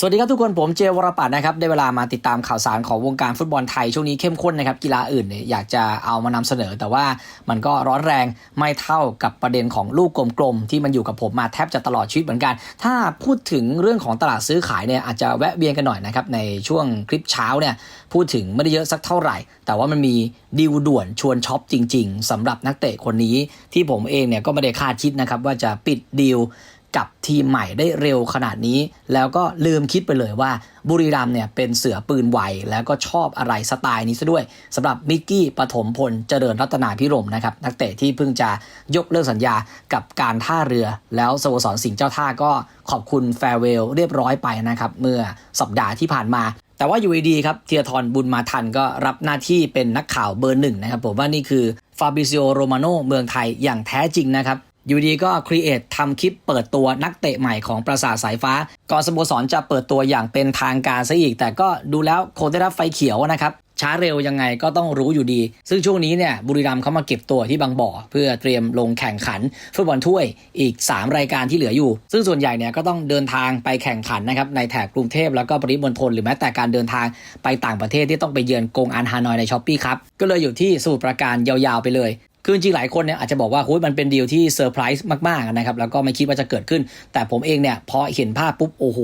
สวัสดีครับทุกคนผมเจวรปัตนะครับได้เวลามาติดตามข่าวสารของวงการฟุตบอลไทยช่วงนี้เข้มข้นนะครับกีฬาอื่นเนี่ยอยากจะเอามานำเสนอ แต่ว่ามันก็ร้อนแรงไม่เท่ากับประเด็นของลูกกลมๆที่มันอยู่กับผมมาแทบจะตลอดชีวิตเหมือนกัน ถ้าพูดถึงเรื่องของตลาดซื้อขายเนี่ยอาจจะแวะเวียนกันหน่อยนะครับในช่วงคลิปเช้าเนี่ยพูดถึงไม่ได้เยอะสักเท่าไหร่ แต่ว่ามันมีดีลด่วนชวนช็อปจริง ๆสำหรับนักเตะคนนี้ที่ผมเองเนี่ยก็ไม่ได้คาดคิดนะครับว่าจะปิดดีล กับทีมใหม่ได้เร็วขนาดนี้ แล้วก็ลืมคิดไปเลยว่าบุรีรัมเนี่ยเป็นเสือปืนไวแล้วก็ชอบอะไรสไตล์นี้ซะด้วยสำหรับมิกกี้ปฐมพลเจริญรัตนาพิรมนะครับนักเตะที่เพิ่งจะยกเลิกสัญญากับการท่าเรือ แล้วสโมสรสิงห์เจ้าท่าก็ขอบคุณแฟร์เวลเรียบร้อยไปนะครับเมื่อสัปดาห์ที่ผ่านมาแต่ว่าอยู่ดีครับเทียทรบุญมาทันก็รับหน้าที่เป็นนักข่าวเบอร์หนึ่งนะครับผมว่านี่คือฟาบิซิโอโรมาโนเมืองไทยอย่างแท้จริงนะครับ อยู่ดีก็ครีเอททำคลิปเปิดตัวนักเตะใหม่ของปราสาทสายฟ้า ก่อนสโมสรจะเปิดตัวอย่างเป็นทางการซะอีก แต่ก็ดูแล้วคงได้รับไฟเขียวนะครับ ช้าเร็วยังไงก็ต้องรู้อยู่ดี ซึ่งช่วงนี้เนี่ยบุรีรัมย์เขามาเก็บตัวที่บางบ่อ เพื่อเตรียมลงแข่งขันฟุตบอลถ้วยอีก 3 รายการที่เหลืออยู่ ซึ่งส่วนใหญ่เนี่ยก็ต้องเดินทางไปแข่งขันนะครับในแถบกรุงเทพแล้วก็ปริมณฑลหรือแม้แต่การเดินทางไปต่างประเทศที่ต้องไปเยือนกงอันฮานอยในช้อปปี้ครับก็เลยอยู่ที่สมุทรปราการยาวๆไปเลย คือจริงหลายคนเนี่ยอาจจะบอกว่าโอ้ยมันเป็นดีลที่เซอร์ไพรส์มากๆนะครับแล้วก็ไม่คิดว่าจะเกิดขึ้น แต่ผมเองเนี่ยพอเห็นภาพปุ๊บโอ้โห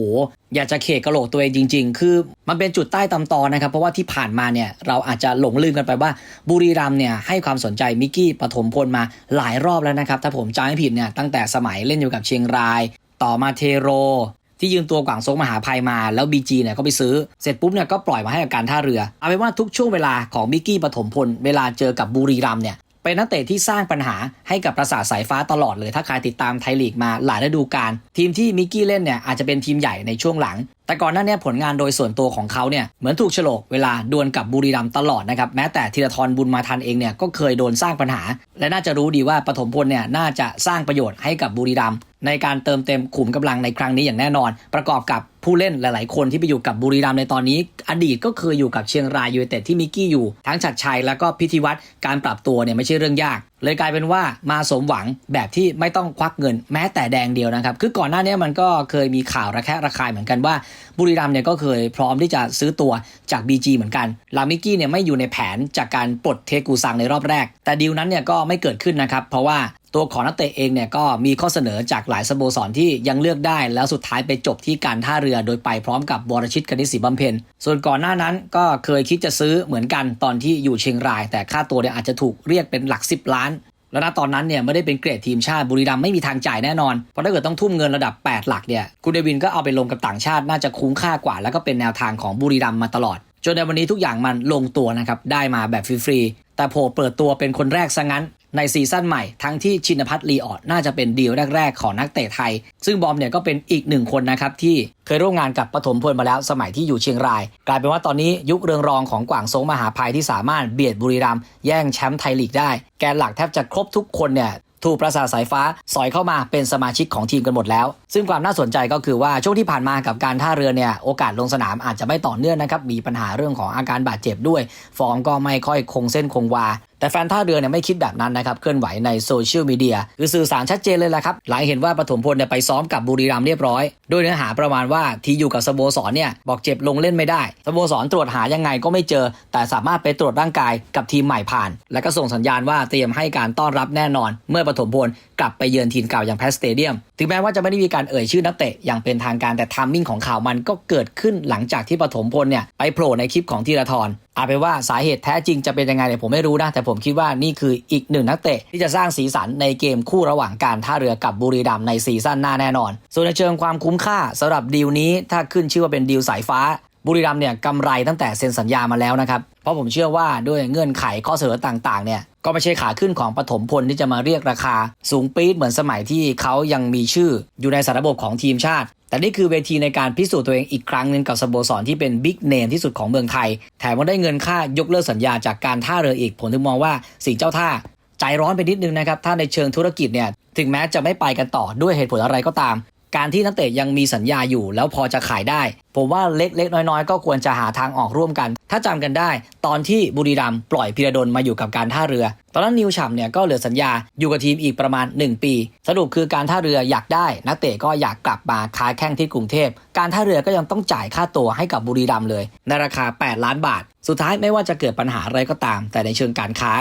อยากจะเขกกระโหลกตัวเองจริง ๆ คือมันเป็นจุดใต้ตำตอนะครับ เพราะว่าที่ผ่านมาเนี่ยเราอาจจะหลงลืมกันไปว่า บุรีรัมเนี่ยให้ความสนใจมิกกี้ปฐมพลมาหลายรอบแล้วนะครับถ้าผมจำไม่ผิดเนี่ยตั้งแต่สมัยเล่นอยู่กับเชียงราย ต่อมาเทโรที่ยืมตัวกวางซงมหาภัยมาแล้วบีจีเนี่ยก็ไปซื้อ เสร็จปุ๊บเนี่ยก็ปล่อยมาให้กับการท่าเรือ เอาเป็นว่าทุกช่วงเวลาของมิกกี้ปฐมพล เวลาเจอกับบุรีรัมเนี่ย เป็นนักเตะที่สร้างปัญหาให้กับประสาทสายฟ้าตลอดเลย ถ้าใครติดตามไทยลีกมาหลายฤดูกาลทีมที่มิกกี้เล่นเนี่ยอาจจะเป็นทีมใหญ่ในช่วงหลัง แต่ก่อนหน้านี้ผลงานโดยส่วนตัวของเขาเนี่ยเหมือนถูกฉลกเวลาดวลกับบุรีรัมตลอดนะครับแม้แต่ธีรทรบุญมาทันเองเนี่ยก็เคยโดนสร้างปัญหา และน่าจะรู้ดีว่าปฐมพลเนี่ยน่าจะสร้างประโยชน์ให้กับบุรีรัม ในการเติมเต็มขุมกำลังในครั้งนี้อย่างแน่นอน ประกอบกับผู้เล่นหลาย ๆ คนที่ไปอยู่กับบุรีรัมย์ในตอนนี้ อดีตก็เคยอยู่กับเชียงรายยูไนเต็ดที่มิกกี้อยู่ ทั้งชัดชัยแล้วก็พิธีวัตรการปรับตัวเนี่ยไม่ใช่เรื่องยาก เลยกลายเป็นว่ามาสมหวังแบบที่ไม่ต้องควักเงินแม้แต่แดงเดียวนะครับ คือก่อนหน้านี้มันก็เคยมีข่าวระแคะระคายเหมือนกันว่า บุรีรัมย์เนี่ยก็เคยพร้อมที่จะซื้อตัวจาก BG เหมือนกันลามิกกี้เนี่ยไม่อยู่ในแผนจากการปลดเทกูซังในรอบแรก แต่ดีลนั้นเนี่ยก็ไม่เกิดขึ้นนะครับเพราะว่า ตัวของนักเตะเองเนี่ยก็มีข้อเสนอจากหลายสโมสรที่ยังเลือกได้ แล้วสุดท้ายไปจบที่การท่าเรือโดยไปพร้อมกับวรชิตกนิศรีบำเพ็ญส่วนก่อนหน้านั้นก็เคยคิดจะซื้อเหมือนกันตอนที่อยู่เชียงราย แต่ค่าตัวเนี่ยอาจจะถูกเรียกเป็นหลัก 10 ล้าน แล้วณตอนนั้นเนี่ยไม่ได้เป็นเกรดทีมชาติบุรีรัมย์ไม่มีทางจ่ายแน่นอนเพราะถ้าเกิดต้องทุ่มเงินระดับ 8 หลักเนี่ยคุณเดวินก็เอาไปลงกับต่างชาติน่าจะคุ้มค่ากว่า แล้วก็เป็นแนวทางของบุรีรัมย์มาตลอดจนในวันนี้ทุกอย่างมันลงตัวนะครับได้มาแบบฟรีๆแต่โผเปิดตัวเป็นคนแรกซะงั้น ในซีซั่นใหม่ทั้งที่ชินพัฒน์ลีออดน่าจะเป็นดีลแรก ๆ ของนักเตะไทย ซึ่งบอมเนี่ยก็เป็นอีกหนึ่งคนนะครับที่เคยร่วมงานกับปฐมพลมาแล้วสมัยที่อยู่เชียงราย กลายเป็นว่าตอนนี้ยุคเรืองรองของกวางซงมหาภัยที่สามารถเบียดบุรีรัมย์แย่งแชมป์ไทยลีกได้ แกนหลักแทบจะครบทุกคนเนี่ยถูกประสาทสายฟ้าสอยเข้ามาเป็นสมาชิกของทีมกันหมดแล้ว ซึ่งความน่าสนใจก็คือว่าช่วงที่ผ่านมากับการท่าเรือเนี่ยโอกาสลงสนามอาจจะไม่ต่อเนื่องนะครับ มีปัญหาเรื่องของอาการบาดเจ็บด้วย ฟอร์มก็ไม่ค่อยคงเส้นคงวา แต่แฟนท่าเรือเนี่ยไม่คิดแบบนั้นนะครับเคลื่อนไหวในโซเชียลมีเดียคือสื่อสารชัดเจนเลยแหละครับหลายเห็นว่าปฐมพลเนี่ยไปซ้อมกับบุรีรัมย์เรียบร้อย โดยเนื้อหาประมาณว่าทีอยู่กับสโมสรเนี่ยบอกเจ็บลงเล่นไม่ได้สโมสรตรวจหายังไงก็ไม่เจอ แต่สามารถไปตรวจร่างกายกับทีมใหม่ผ่าน และก็ส่งสัญญาณว่าเตรียมให้การต้อนรับแน่นอน เมื่อปฐมพลกลับไปเยือนทีมเก่าอย่างแพสเตเดียม ถึงแม้ว่าจะไม่ได้มีการเอ่ยชื่อนักเตะอย่างเป็นทางการแต่ทามมิ่งของข่าวมันก็เกิดขึ้นหลังจากที่ปฐมพลเนี่ยไปโผล่ในคลิปของธีรทร อาเป็นว่าสาเหตุแท้จริงจะเป็นยังไงเนี่ยผมไม่รู้นะ แต่ผมคิดว่านี่คืออีกหนึ่งนักเตะที่จะสร้างสีสันในเกมคู่ระหว่างการท่าเรือกับบุรีรัมย์ในซีซั่นหน้าแน่นอน ส่วนในเชิงความคุ้มค่าสำหรับดีลนี้ถ้าขึ้นชื่อว่าเป็นดีลสายฟ้า บุรีรัมย์เนี่ยกำไรตั้งแต่เซ็นสัญญามาแล้วนะครับ เพราะผมเชื่อว่าด้วยเงื่อนไขข้อเสนอต่างๆเนี่ยก็ไม่ใช่ขาขึ้นของปฐมพลที่จะมาเรียกราคา สูงปี๊ดเหมือนสมัยที่เขายังมีชื่ออยู่ในสารระบบของทีมชาติ แต่นี่คือเวทีในการพิสูจน์ตัวเองอีกครั้งหนึ่งกับสโมสรที่เป็นบิ๊กเนมที่สุดของเมืองไทย แถมว่าได้เงินค่ายกเลิกสัญญาจากการท่าเรืออีก ผมถึงมองว่าสิ่งเจ้าท่า ใจร้อนไปนิดนึงนะครับ ถ้าในเชิงธุรกิจเนี่ย ถึงแม้จะไม่ไปกันต่อด้วยเหตุผลอะไรก็ตาม การที่นักเตะยังมีสัญญาอยู่ แล้วพอจะขายได้ ผมว่าเล็กๆ น้อยๆ ก็ควรจะหาทางออกร่วมกัน ถ้าจำกันได้ ตอนที่บุรีรัมปล่อยพิรดลมาอยู่กับการท่าเรือ ตอนนั้นนิวฉ่ำเนี่ยก็เหลือสัญญาอยู่กับทีมอีกประมาณ 1 ปี สรุปคือการท่าเรืออยากได้ นักเตะก็อยากกลับมาค้าแข้งที่กรุงเทพ การท่าเรือก็ยังต้องจ่ายค่าตัวให้กับบุรีรัมเลย ในราคา 8 ล้านบาท สุดท้ายไม่ว่าจะเกิดปัญหาอะไรก็ตาม แต่ในเชิงการค้า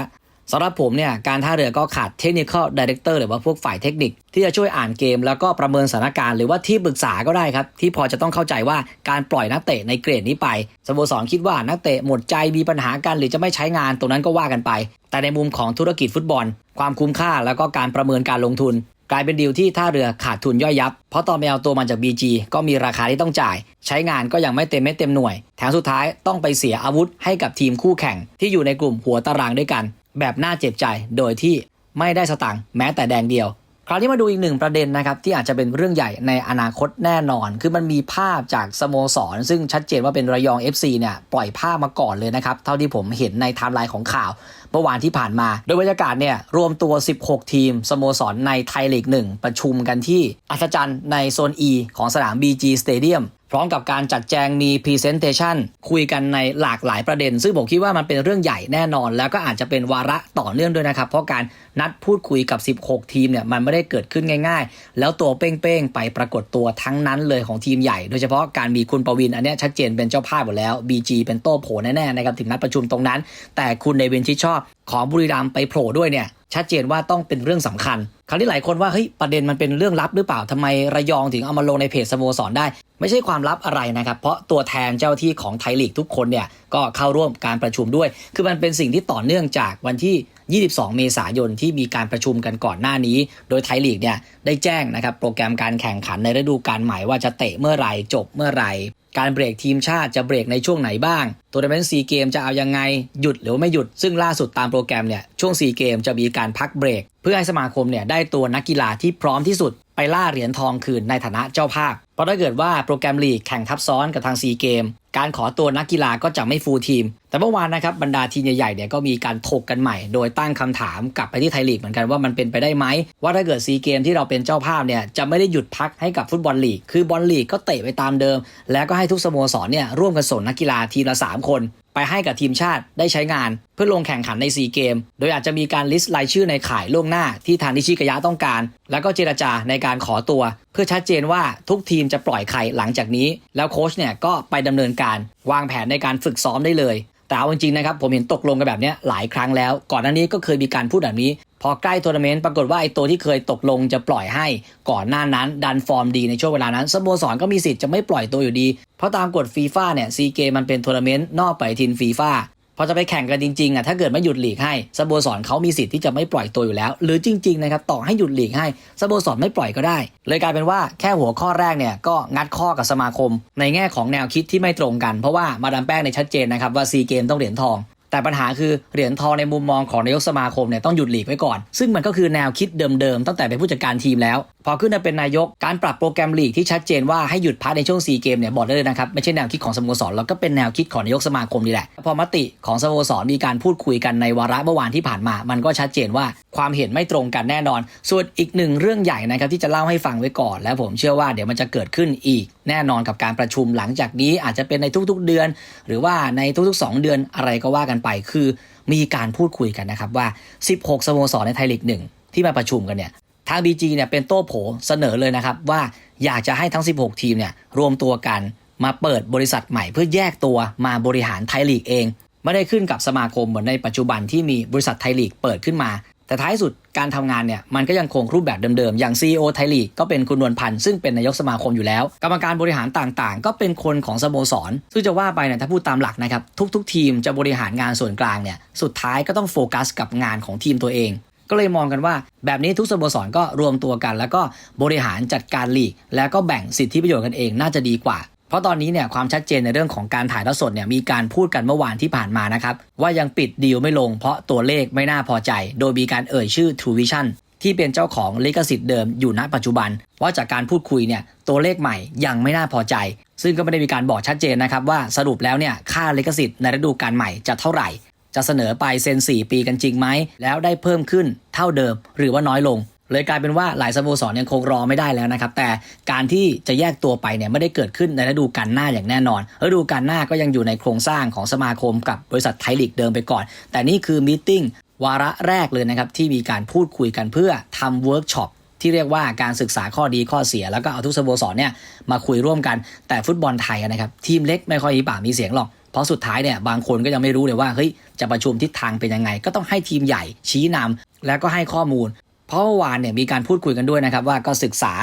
สำหรับผมเนี่ยการท่าเรือก็ขาดเทคนิค a l ดีเรคเตอร์หรือว่าพวกฝ่ายเทคนิค ที่จะช่วยอ่านเกม แล้วก็ประเมินสถานการณ์หรือว่าที่ปรึกษาก็ได้ครับ ที่พอจะต้องเข้าใจว่าการปล่อยนักเตะในเกรดนี้ไปสโมสรคิดว่านักเตะหมดใจมีปัญหากันหรือจะไม่ใช้งานตรงนั้นก็ว่ากันไป แต่ในมุมของธุรกิจฟุตบอล ความคุ้มค่าแล้วก็การประเมินการลงทุน กลายเป็นดีลที่ท่าเรือขาดทุนย่อยยับ เพราะตอนไปเอาตัวมาจาก BG ก็มีราคาที่ต้องจ่าย ใช้งานก็ยังไม่เต็มเม็ดเต็มหน่วยแถมสุดท้ายต้องไปเสียอาวุธให้กับทีมคู่แข่งที่อยู่ในกลุ่มหัวตารางด้วยกัน แบบน่าเจ็บใจโดยที่ไม่ได้สตังค์แม้แต่แดงเดียว คราวนี้มาดูอีกหนึ่งประเด็นนะครับ ที่อาจจะเป็นเรื่องใหญ่ในอนาคตแน่นอน คือมันมีภาพจากสโมสร ซึ่งชัดเจนว่าเป็นระยอง FC เนี่ยปล่อยภาพมาก่อนเลยนะครับ เท่าที่ผมเห็นในไทม์ไลน์ของข่าว เมื่อวานที่ผ่านมา โดยบรรยากาศเนี่ยรวมตัว 16 ทีมสโมสรในไทยลีก1ประชุมกันที่อัศจรรย์ในโซน E ของสนาม BG Stadium พร้อมกับการจัดแจงมี Presentation คุยกันในหลากหลายประเด็น ซึ่งผมคิดว่ามันเป็นเรื่องใหญ่แน่นอน แล้วก็อาจจะเป็นวาระต่อเนื่องด้วยนะครับ เพราะการนัดพูดคุยกับ 16 ทีมเนี่ยมันไม่ได้เกิดขึ้นง่ายๆ แล้วตัวเป้งๆ ไปปรากฏตัวทั้งนั้นเลยของทีมใหญ่ โดยเฉพาะการมีคุณประวินอันเนี้ยชัดเจนเป็นเจ้าภาพหมดแล้ว BG เป็นโต้โผแน่ๆนะครับถึงนัดประชุมตรงนั้น แต่คุณในเวนชิดชอบของบุรีรัมย์ไปโผล่ด้วยเนี่ยชัดเจนว่าต้องเป็นเรื่องสำคัญ คราวนี้หลายคนว่าเฮ้ยประเด็นมันเป็นเรื่องลับหรือเปล่าทำไมระยองถึงเอามาลงในเพจสโมสรได้ ไม่ใช่ความลับอะไรนะครับ เพราะตัวแทนเจ้าที่ของไทยลีกทุกคนเนี่ยก็เข้าร่วมการประชุมด้วย คือมันเป็นสิ่งที่ต่อเนื่องจากวันที่ 22 เมษายนที่มีการประชุมกันก่อนหน้านี้ โดยไทยลีกเนี่ยได้แจ้งนะครับโปรแกรมการแข่งขันในฤดูกาลใหม่ว่าจะเตะเมื่อไหร่จบเมื่อไหร่ การเบรกทีมชาติจะเบรกในช่วงไหนบ้างตัวร์นาเมนต์ซีเกมจะเอายังไงหยุดหรือไม่หยุด ซึ่งล่าสุดตามโปรแกรมเนี่ยช่วงซีเกมจะมีการพักเบรก เพื่อให้สมาคมเนี่ยได้ตัวนักกีฬาที่พร้อมที่สุดไปล่าเหรียญทองคืนในฐานะเจ้าภาพ เพราะถ้าเกิดว่าโปรแกรมลีกแข่งทับซ้อนกับทางซีเกม การขอตัวนักกีฬาก็จะไม่ฟูลทีม แต่เมื่อวานนะครับบรรดาทีมใหญ่ๆเนี่ยก็มีการถกกันใหม่ โดยตั้งคำถามกลับไปที่ไทยลีกเหมือนกันว่ามันเป็นไปได้ไหม ว่าถ้าเกิดซีเกมที่เราเป็นเจ้าภาพเนี่ยจะไม่ได้หยุดพักให้กับฟุตบอลลีก คือบอลลีกก็เตะไปตามเดิม แล้วก็ให้ทุกสโมสรเนี่ยร่วมกันส่งนักกีฬาทีละสามคน ไปให้กับทีมชาติได้ใช้งาน เพื่อลงแข่งขันใน 4 เกม โดยอาจจะมีการลิสต์รายชื่อในข่ายล่วงหน้าที่ทางนิชิกะยะต้องการ แล้วก็เจรจาในการขอตัว เพื่อชัดเจนว่าทุกทีมจะปล่อยใครหลังจากนี้ แล้วโค้ชเนี่ยก็ไปดำเนินการวางแผนในการฝึกซ้อมได้เลยแต่เอาจริงๆนะครับผมเห็นตกลงกันแบบนี้หลายครั้งแล้ว ก่อนหน้านี้ก็เคยมีการพูดแบบนี้ พอใกล้ทัวร์นาเมนต์ปรากฏว่าไอ้ตัวที่เคยตกลงจะปล่อยให้ก่อนหน้านั้น ดันฟอร์มดีในช่วงเวลานั้นสโมสรก็มีสิทธิ์จะไม่ปล่อยตัวอยู่ดี เพราะตามกฎฟีฟ่าเนี่ยซีเกมมันเป็นทัวร์นาเมนต์นอกไปทินฟีฟ่าพอจะไปแข่งกันจริงๆอะถ้าเกิดไม่หยุดหลีกให้สโมสรเขามีสิทธิ์ที่จะไม่ปล่อยตัวอยู่แล้ว หรือจริงๆนะครับต่อให้หยุดหลีกให้สโมสรไม่ปล่อยก็ได้ เลยกลายเป็นว่าแค่หัวข้อแรกเนี่ยก็งัดข้อกับสมาคม ในแง่ของแนวคิดที่ไม่ตรงกันเพราะว่ามาดามแป้งในชัดเจนนะครับว่าซีเกมต้องเหรียญทอง แต่ปัญหาคือเหรียญทองในมุมมองของนายกสมาคมเนี่ยต้องหยุดหลีกไว้ก่อน ซึ่งมันก็คือแนวคิดเดิมๆตั้งแต่เป็นผู้จัดการทีมแล้ว พอขึ้นมาเป็นนายกการปรับโปรแกรมลีกที่ชัดเจนว่าให้หยุดพักในช่วงซีเกมเนี่ยบอกได้เลยนะครับ ไม่ใช่แนวคิดของสโมสรแล้วก็เป็นแนวคิดของนายกสมาคมนี่แหละ พอมติของสโมสรมีการพูดคุยกันในวาระเมื่อวานที่ผ่านมา มันก็ชัดเจนว่าความเห็นไม่ตรงกันแน่นอน ส่วนอีกหนึ่งเรื่องใหญ่นะครับที่จะเล่าให้ฟังไว้ก่อน แล้วผมเชื่อว่าเดี๋ยวมันจะเกิดขึ้นอีก แน่นอนกับการประชุมหลังจากนี้อาจจะเป็นในทุกๆเดือน หรือว่าในทุกๆ 2 เดือนอะไรก็ว่ากันไป คือ มีการพูดคุยกันนะครับว่า 16 สโมสรในไทยลีกหนึ่งที่มาประชุมกันเนี่ย ทาง BG เนี่ยเป็นโต้โผเสนอเลยนะครับ ว่าอยากจะให้ทั้ง 16 ทีมเนี่ยรวมตัวกันมาเปิดบริษัทใหม่เพื่อแยกตัวมาบริหารไทยลีกเอง ไม่ได้ขึ้นกับสมาคมเหมือนในปัจจุบันที่มีบริษัทไทยลีกเปิดขึ้นมา แต่ท้ายสุดการทำงานเนี่ยมันก็ยังคงรูปแบบเดิมๆ อย่าง CEO ไทยลีกก็เป็นคุณนวลพันธ์ซึ่งเป็นนายกสมาคมอยู่แล้ว กรรมการบริหารต่างๆ ก็เป็นคนของสโมสร ซึ่งจะว่าไปเนี่ยถ้าพูดตามหลักนะครับทุกๆ ทีมจะบริหารงานส่วนกลางเนี่ยสุดท้ายก็ต้องโฟกัสกับงานของทีมตัวเอง ก็เลยมองกันว่า แบบนี้ทุกสโมสรก็รวมตัวกัน แล้วก็บริหารจัดการลีก แล้วก็แบ่งสิทธิประโยชน์กันเองน่าจะดีกว่า เพราะตอนนี้เนี่ยความชัดเจนในเรื่องของการถ่ายทอดสดเนี่ยมีการพูดกันเมื่อวานที่ผ่านมานะครับว่ายังปิดดีลไม่ลงเพราะตัวเลขไม่น่าพอใจ โดยมีการเอ่ยชื่อ True Vision ที่เป็นเจ้าของลิขสิทธิ์เดิมอยู่ณปัจจุบัน ว่าจากการพูดคุยเนี่ยตัวเลขใหม่ยังไม่น่าพอใจ ซึ่งก็ไม่ได้มีการบอกชัดเจนนะครับว่าสรุปแล้วเนี่ยค่าลิขสิทธิ์ในฤดูกาลใหม่จะเท่าไหร่ จะเสนอไปเซ็น 4 ปีกันจริงไหม แล้วได้เพิ่มขึ้นเท่าเดิมหรือว่าน้อยลง เลยกลายเป็นว่าหลายสโมสรยังคงรอไม่ได้แล้วนะครับ แต่การที่จะแยกตัวไปเนี่ยไม่ได้เกิดขึ้นในฤดูกาลหน้าอย่างแน่นอนฤดูกาลหน้าก็ยังอยู่ในโครงสร้างของสมาคมกับบริษัทไทยลีกเดิมไปก่อน แต่นี่คือมีติ้งวาระแรกเลยนะครับที่มีการพูดคุยกันเพื่อทำเวิร์กช็อปที่เรียกว่าการศึกษาข้อดีข้อเสีย แล้วก็เอาทุกสโมสรเนี่ยมาคุยร่วมกันแต่ฟุตบอลไทยนะครับทีมเล็กไม่ค่อยมีปากมีเสียงหรอก เพราะสุดท้ายเนี่ยบางคนก็ยังไม่รู้เลยว่าเฮ้ยจะประชุมทิศทางเป็นยังไง ก็ต้องให้ทีมใหญ่ชี้นำแล้วก็ให้ข้อมูล เพราะเมื่อวานเนี่ยมีการพูดคุยกันด้วยนะครับว่าก็ศึกษา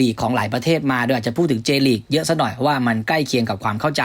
ลีกของหลายประเทศมาด้วยอาจจะพูดถึงเจลีกเยอะซะหน่อยว่ามันใกล้เคียงกับความเข้าใจ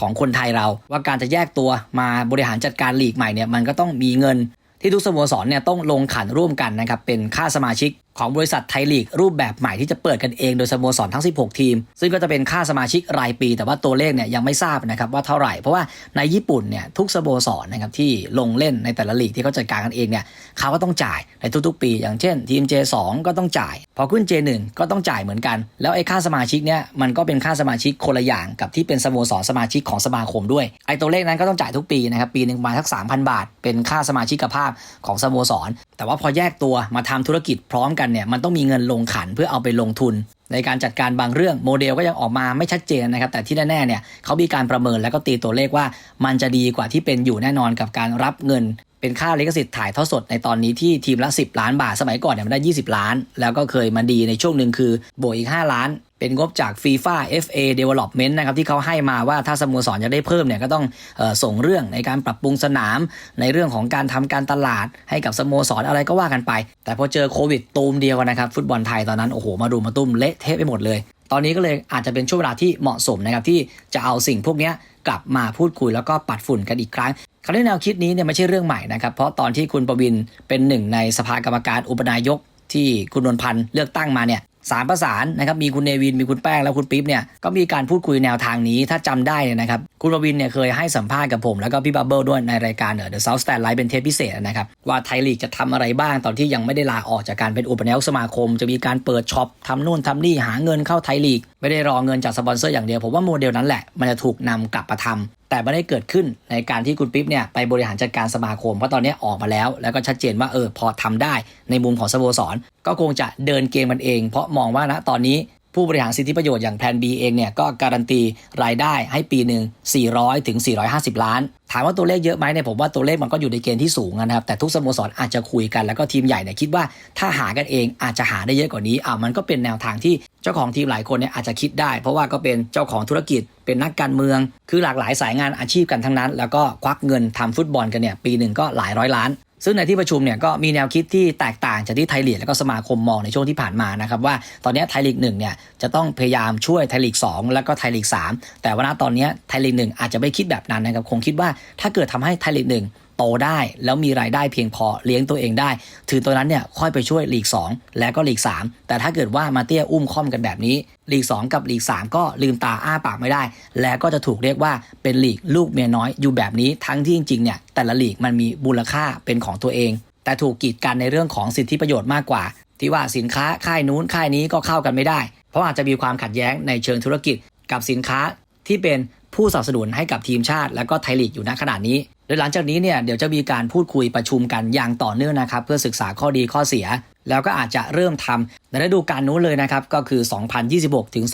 ของคนไทยเรา ว่าการจะแยกตัวมาบริหารจัดการลีกใหม่เนี่ยมันก็ต้องมีเงินที่ทุกสโมสรเนี่ยต้องลงขันร่วมกันนะครับเป็นค่าสมาชิก ของบริษัทไทยลีกรูปแบบใหม่ที่จะเปิดกันเองโดยสโมสรทั้ง 16 ทีม ซึ่งก็จะเป็นค่าสมาชิกรายปี แต่ว่าตัวเลขเนี่ยยังไม่ทราบนะครับว่าเท่าไหร่ เพราะว่าในญี่ปุ่นเนี่ยทุกสโมสรนะครับที่ลงเล่นในแต่ละลีกที่เขาจัดการกันเองเนี่ยเขาก็ต้องจ่ายในทุกๆ ปี อย่างเช่น ทีม J2 ก็ต้องจ่าย พอขึ้น J1 ก็ต้องจ่ายเหมือนกัน แล้วไอ้ค่าสมาชิกเนี่ยมันก็เป็นค่าสมาชิกคนละอย่างกับที่เป็นสโมสรสมาชิกของสมาคมด้วยไอ้ตัวเลขนั้นก็ต้องจ่ายทุกปีนะครับปีหนึ่งประมาณสัก3,000 บาท เป็นค่าสมาชิกภาพของสโมสร แต่ว่าพอแยกตัวมาทำธุรกิจพร้อมกันเนี่ยมันต้องมีเงินลงขันเพื่อเอาไปลงทุน ในการจัดการบางเรื่องโมเดลก็ยังออกมาไม่ชัดเจนนะครับ แต่ที่แน่ๆเนี่ยเขามีการประเมินแล้วก็ตีตัวเลขว่า มันจะดีกว่าที่เป็นอยู่แน่นอนกับการรับเงิน เป็นค่าลิขสิทธิ์ถ่ายทอดสดในตอนนี้ที่ทีมละ 10 ล้านบาทสมัยก่อนเนี่ยมันได้ 20 ล้าน แล้วก็เคยมาดีในช่วงหนึ่งคือบวกอีก 5 ล้าน เป็นงบจาก FIFA FA Development นะครับที่เขาให้มาว่าถ้าสโมสรจะได้เพิ่มเนี่ยก็ต้องออส่งเรื่องในการปรับปรุงสนาม ในเรื่องของการทำการตลาดให้กับสโมสรอะไรก็ว่ากันไป แต่พอเจอโควิดตูมเดียวนะครับ ฟุตบอลไทยตอนนั้นโอ้โหมาดูมาตุ้มเละเทะไปหมดเลย ตอนนี้ก็เลยอาจจะเป็นช่วงเวลาที่เหมาะสมนะครับที่จะเอาสิ่งพวกนี้กลับมาพูดคุยแล้วก็ปัดฝุ่นกันอีกครั้งคราวนี้แนวคิดนี้เนี่ยไม่ใช่เรื่องใหม่นะครับเพราะตอนที่คุณประวินเป็นหนึ่งในสภากรรมการอุปนายกที่คุณนนท์พันธ์เลือกตั้งมาเนี่ย สามประสานนะครับมีคุณเนวินมีคุณแป้งแล้วคุณปิ๊บเนี่ยก็มีการพูดคุยแนวทางนี้ถ้าจำได้เนี่ยนะครับคุณประวินเนี่ยเคยให้สัมภาษณ์กับผม แล้วก็พี่บับเบิลด้วยในรายการเดอะเซาท์สแตนไลท์เป็นเทปพิเศษนะครับ ว่าไทยลีกจะทำอะไรบ้างตอนที่ยังไม่ได้ลาออกจากการเป็นอุปนายกสมาคม จะมีการเปิดช็อปทำนู่นทำนี่หาเงินเข้าไทยลีก ไม่ได้รอเงินจากสปอนเซอร์อย่างเดียวผมว่าโมเดลนั้นแหละมันจะถูกนำกลับมาทำ แต่ไม่ได้เกิดขึ้นในการที่คุณปิ๊บเนี่ยไปบริหารจัดการสมาคมเพราะตอนนี้ออกมาแล้ว แล้วก็ชัดเจนว่าเออพอทำได้ในมุมของสโมสร ก็คงจะเดินเกมมันเอง เพราะมองว่าณตอนนี้ ผู้บริหารสิทธิประโยชน์อย่างแพลน B เองเนี่ยก็การันตีรายได้ให้ปีหนึ่ง400 ถึง 450 ล้าน ถามว่าตัวเลขเยอะไหมเนี่ยผมว่าตัวเลขมันก็อยู่ในเกณฑ์ที่สูงนะครับ แต่ทุกสโมสรอาจจะคุยกันแล้วก็ทีมใหญ่เนี่ยคิดว่าถ้าหากันเองอาจจะหาได้เยอะกว่านี้อ่ามันก็เป็นแนวทางที่เจ้าของทีมหลายคนเนี่ยอาจจะคิดได้ เพราะว่าก็เป็นเจ้าของธุรกิจ เป็นนักการเมือง คือหลากหลายสายงานอาชีพกันทั้งนั้น แล้วก็ควักเงินทำฟุตบอลกันเนี่ยปีหนึ่งก็หลายร้อยล้าน ซึ่งในที่ประชุมเนี่ยก็มีแนวคิดที่แตกต่างจากที่ไทยลีกและก็สมาคมมองในช่วงที่ผ่านมานะครับว่าตอนนี้ไทยลีกหนึ่งเนี่ยจะต้องพยายามช่วยไทยลีก2แล้วก็ไทยลีก3แต่ว่าณตอนนี้ไทยลีกหนึ่งอาจจะไม่คิดแบบนั้นนะครับคงคิดว่าถ้าเกิดทำให้ไทยลีกหนึ่ง โตได้ แล้วมีรายได้เพียงพอเลี้ยงตัวเองได้ถึงตัวนั้นเนี่ยค่อยไปช่วยลีก 2 และก็ลีก 3 แต่ถ้าเกิดว่ามาเตี้ยอุ้มค่อมกันแบบนี้ลีก 2 กับลีก 3 ก็ลืมตาอ้าปากไม่ได้ และก็จะถูกเรียกว่าเป็นลีกลูกเมียน้อยอยู่แบบนี้ทั้งที่จริงๆเนี่ยแต่ละลีกมันมีมูลค่าเป็นของตัวเอง แต่ถูกกีดกันในเรื่องของสิทธิประโยชน์มากกว่า ที่ว่าสินค้าค่ายนู้นค่ายนี้ก็เข้ากันไม่ได้ เพราะอาจจะมีความขัดแย้งในเชิงธุรกิจกับสินค้าที่เป็นผู้สนับสนุนให้กับทีมชาติ และก็ไทยลีกอยู่ณขณะนี้ ดยหลังจากนี้เนี่ยเดี๋ยวจะมีการพูดคุยประชุมกันอย่างต่อเนื่องนะครับ เพื่อศึกษาข้อดีข้อเสีย แล้วก็อาจจะเริ่มทำในฤดูกาลนู้นเลยนะครับ ก็คือ 2026 ถึง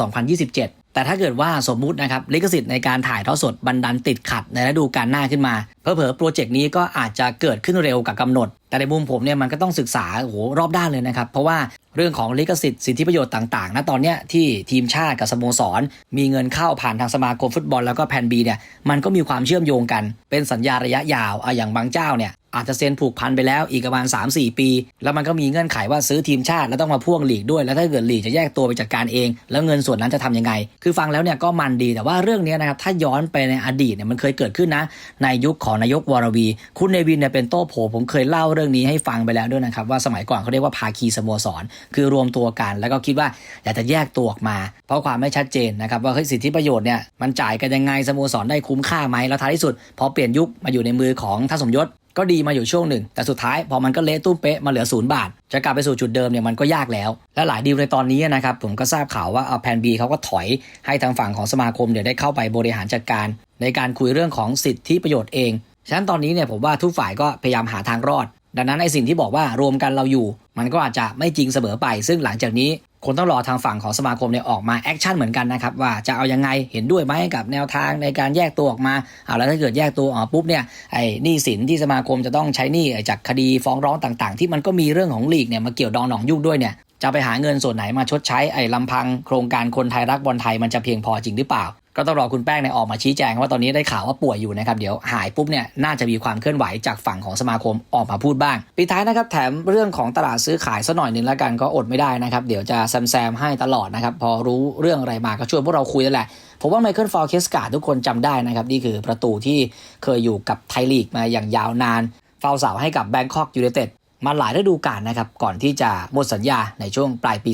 2027 แต่ถ้าเกิดว่าสมมุตินะครับลิขสิทธิ์ในการถ่ายทอดสดบันดันติดขัดในฤดูกาลหน้าขึ้นมาเผลอโปรเจกต์นี้ก็อาจจะเกิดขึ้นเร็วกับกำหนด แต่ในมุมผมเนี่ยมันก็ต้องศึกษาโอ้โหรอบด้านเลยนะครับ เพราะว่า เรื่องของลิขสิทธิ์สิทธิประโยชน์ต่างๆนะตอนเนี้ยที่ทีมชาติกับสโมสร มีเงินเข้าผ่านทางสมาคมฟุตบอลแล้วก็แพนบีเนี่ยมันก็มีความเชื่อมโยงกันเป็นสัญญาระยะยาวอะอย่างบางเจ้าเนี่ย อาจจะเซ็นผูกพันไปแล้วอีกประมาณ 3-4 ปี แล้วมันก็มีเงื่อนไขว่าซื้อทีมชาติแล้วต้องมาพ่วงหลีกด้วย แล้วถ้าเกิดหลีกจะแยกตัวไปจัดการเอง แล้วเงินส่วนนั้นจะทำยังไง คือฟังแล้วเนี่ยก็มันดีแต่ว่าเรื่องนี้นะครับถ้าย้อนไปในอดีตเนี่ยมันเคยเกิดขึ้นนะ ในยุคของนายกวรวี คุณเนวินเนี่ยเป็นโต้โผผมเคยเล่าเรื่องนี้ให้ฟังไปแล้วด้วยนะครับว่าสมัยก่อนเขาเรียกว่าภาคีสโมสร คือรวมตัวกัน แล้วก็คิดว่าอยากจะแยกตัวออกมา เพราะความไม่ชัดเจนนะครับว่าเฮ้ยสิทธิประโยชน์เนี่ยมันจ่ายกันยังไงสโมสรได้คุ้มค่าไหมแล้วท้ายที่สุดพอเปลี่ยนยุคมาอยู่ในมือของท่าสมยศ ก็ดีมาอยู่ช่วงหนึ่ง แต่สุดท้ายพอมันก็เละตุ้มเป๊ะมาเหลือศูนย์บาท จะกลับไปสู่จุดเดิมเนี่ยมันก็ยากแล้ว และหลายดีลในตอนนี้นะครับผมก็ทราบข่าวว่าเอาแพนบีเขาก็ถอยให้ทางฝั่งของสมาคมเนี่ยได้เข้าไปบริหารจัดการ ในการคุยเรื่องของสิทธิประโยชน์เองฉะนั้นตอนนี้เนี่ยผมว่าทุกฝ่ายก็พยายามหาทางรอด ดังนั้นไอสิ่งที่บอกว่ารวมกันเราอยู่ มันก็อาจจะไม่จริงเสมอไป ซึ่งหลังจากนี้คงต้องรอทางฝั่งของสมาคมเนี่ยออกมาแอคชั่นเหมือนกันนะครับว่าจะเอายังไงเห็นด้วยไหมกับแนวทางในการแยกตัวออกมาเอาแล้วถ้าเกิดแยกตัวออกปุ๊บเนี่ยไอ้หนี้สินที่สมาคมจะต้องใช้หนี้จากคดีฟ้องร้องต่างๆ ที่มันก็มีเรื่องของลีกเนี่ยมาเกี่ยวดองหนองยุ่งด้วยเนี่ยจะไปหาเงินส่วนไหนมาชดใช้ไอ้ลำพังโครงการคนไทยรักบอลไทยมันจะเพียงพอจริงหรือเปล่า ก็ต้องรอคุณแป้งเนี่ยออกมาชี้แจงว่าตอนนี้ได้ข่าวว่าป่วยอยู่นะครับ เดี๋ยวหายปุ๊บเนี่ยน่าจะมีความเคลื่อนไหวจากฝั่งของสมาคมออกมาพูดบ้างปิดท้ายนะครับแถมเรื่องของตลาดซื้อขายสัหน่อยหนึ่งแล้วกันก็อดไม่ได้นะครับ เดี๋ยวจะแซมแซมให้ตลอดนะครับ พอรู้เรื่องอะไรมาก็ชวนพวกเราคุยนั่นแหละผมว่าไมเคิลฟอร์เคสการ์ดทุกคนจำได้นะครับนี่คือประตูที่เคยอยู่กับไทยลีกมาอย่างยาวนานเฝ้าเสาให้กับแบงคอกยูไนเต็ด มาหลายฤดูกาลนะครับ ก่อนที่จะหมดสัญญาในช่วงปลายปี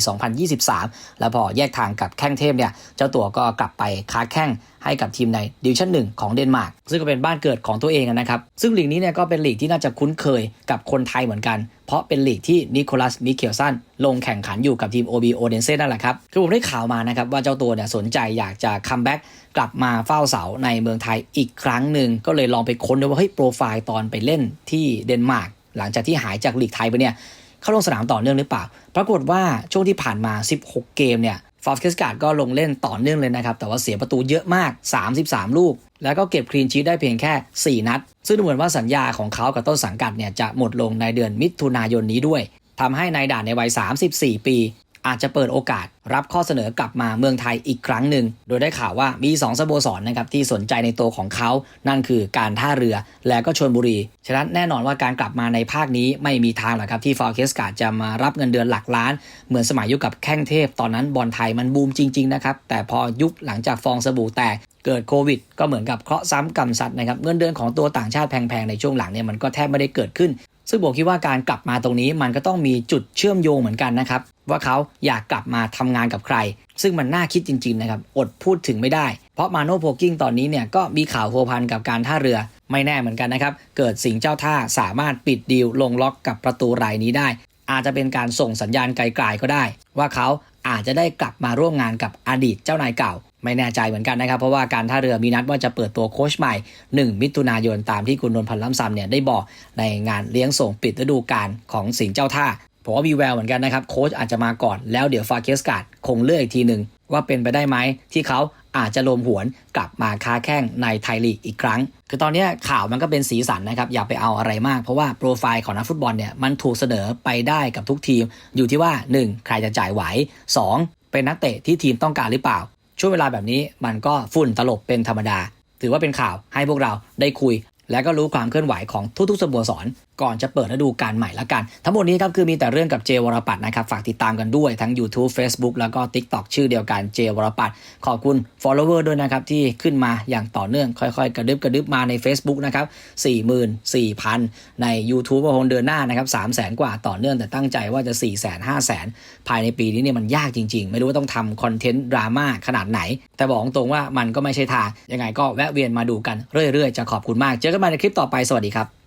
2023 แล้วพอแยกทางกับแข้งเทพเนี่ย เจ้าตัวก็กลับไปค้าแข้งให้กับทีมในดิวิชั่นหนึ่งของเดนมาร์กซึ่งก็เป็นบ้านเกิดของตัวเองนะครับ ซึ่งลีกนี้เนี่ยก็เป็นลีกที่น่าจะคุ้นเคยกับคนไทยเหมือนกัน เพราะเป็นลีกที่นิโคลัสมิเคลสันลงแข่งขันอยู่กับทีม OB o d e n s e นั่นแหละครับ คือผมได้ข่าวมานะครับว่าเจ้าตัวเนี่ยสนใจอยากจะคัมแบ็กกลับมาเฝ้าเสาในเมืองไทยอีกครั้งหนึ่งก็เลยลองไปค้นดูว่าเฮ้ยโปรไฟล์ตอนไปเล่นที่เดนมาร์ก หลังจากที่หายจากลีกไทยไปเนี่ยเข้าลงสนามต่อเนื่องหรือเปล่า ปรากฏว่าช่วงที่ผ่านมา 16 เกมเนี่ยฟอสเคสการ์ดก็ลงเล่นต่อเนื่องเลยนะครับ แต่ว่าเสียประตูเยอะมาก 33 ลูก แล้วก็เก็บคลีนชีตได้เพียงแค่ 4 นัด ซึ่งดูเหมือนว่าสัญญาของเขากับต้นสังกัดเนี่ยจะหมดลงในเดือนมิถุนายนนี้ด้วยทำให้นายด่านในวัย 34 ปี อาจจะเปิดโอกาสรับข้อเสนอกลับมาเมืองไทยอีกครั้งหนึ่ง โดยได้ข่าวว่ามี 2สโมสรนะครับที่สนใจในตัวของเขา นั่นคือการท่าเรือและก็ชนบุรี ฉะนั้นแน่นอนว่าการกลับมาในภาคนี้ไม่มีทางหรอกครับที่ฟอร์เคสการ์ดจะมารับเงินเดือนหลักล้าน เหมือนสมัยยุคกับแข้งเทพ ตอนนั้นบอลไทยมันบูมจริงๆนะครับแต่พอยุคหลังจากฟองสบู่แตกเกิดโควิดก็เหมือนกับเคราะห์ซ้ำกรรมซัดนะครับเงินเดือนของตัวต่างชาติแพงๆ ในช่วงหลังเนี่ยมันก็แทบไม่ได้เกิดขึ้น ซึ่งผมคิดว่าการกลับมาตรงนี้มันก็ต้องมีจุดเชื่อมโยงเหมือนกันนะครับ ว่าเขาอยากกลับมาทำงานกับใคร ซึ่งมันน่าคิดจริง ๆ นะครับ อดพูดถึงไม่ได้ เพราะมาโนโพกิ้งตอนนี้เนี่ยก็มีข่าวโพวพันกับการท่าเรือไม่แน่เหมือนกันนะครับ เกิดสิงเจ้าท่าสามารถปิดดีลลงล็อกกับประตูรายนี้ได้ อาจจะเป็นการส่งสัญญาณไกลๆก็ได้ ว่าเขาอาจจะได้กลับมาร่วมงานกับอดีตเจ้านายเก่า ไม่แน่ใจเหมือนกันนะครับ เพราะว่าการท่าเรือมีนัดว่าจะเปิดตัวโค้ชใหม่ 1 มิถุนายนตามที่คุณนนพันล้ำซำเนี่ยได้บอกในงานเลี้ยงส่งปิดฤดูกาลของสิงห์เจ้าท่าผมว่ามีแววเหมือนกันนะครับโค้ชอาจจะมาก่อนแล้วเดี๋ยวฟาเคสการ์ดคงเลือกอีกทีหนึ่งว่าเป็นไปได้ไหมที่เขาอาจจะลมหวนกลับมาค้าแข้งในไทยลีกอีกครั้ง คือตอนนี้ข่าวมันก็เป็นสีสันนะครับ อย่าไปเอาอะไรมาก เพราะว่าโปรไฟล์ของนักฟุตบอลเนี่ยมันถูกเสนอไปได้กับทุกทีม อยู่ที่ว่า 1. ใครจะจ่ายไหว 2. เป็นนักเตะที่ทีมต้องการหรือเปล่า ช่วงเวลาแบบนี้มันก็ฝุ่นตลบเป็นธรรมดา ถือว่าเป็นข่าวให้พวกเราได้คุย และก็รู้ความเคลื่อนไหวของทุกๆสโมสร ก่อนจะเปิดฤดูกาลใหม่ละกัน ทั้งหมดนี้ครับคือมีแต่เรื่องกับเจวรปัตนะครับ ฝากติดตามกันด้วยทั้ง YouTube Facebook แล้วก็ TikTok ชื่อเดียวกันเจวรปัตขอบคุณ follower ด้วยนะครับที่ขึ้นมาอย่างต่อเนื่องค่อยๆ กระดึบกระดึบมาใน Facebook นะครับ44,000 ใน YouTube ก็คงเดินหน้านะครับ300,000 กว่าต่อเนื่องแต่ตั้งใจว่าจะ400,000 5 0 0 0ภายในปีนี้เนี่ยมันยากจริง ๆ ไม่รู้ว่าต้องทำคอนเทนต์ดราม่าขนาดไหน แต่บอกตรงว่ามันก็ไม่ใช่ทางยังไงก็แวะเวียนมาดูกันเรื่อยๆจะขอบคุณมากเจอกันใหม่ในคลิปต่อไปสวัสดีครับ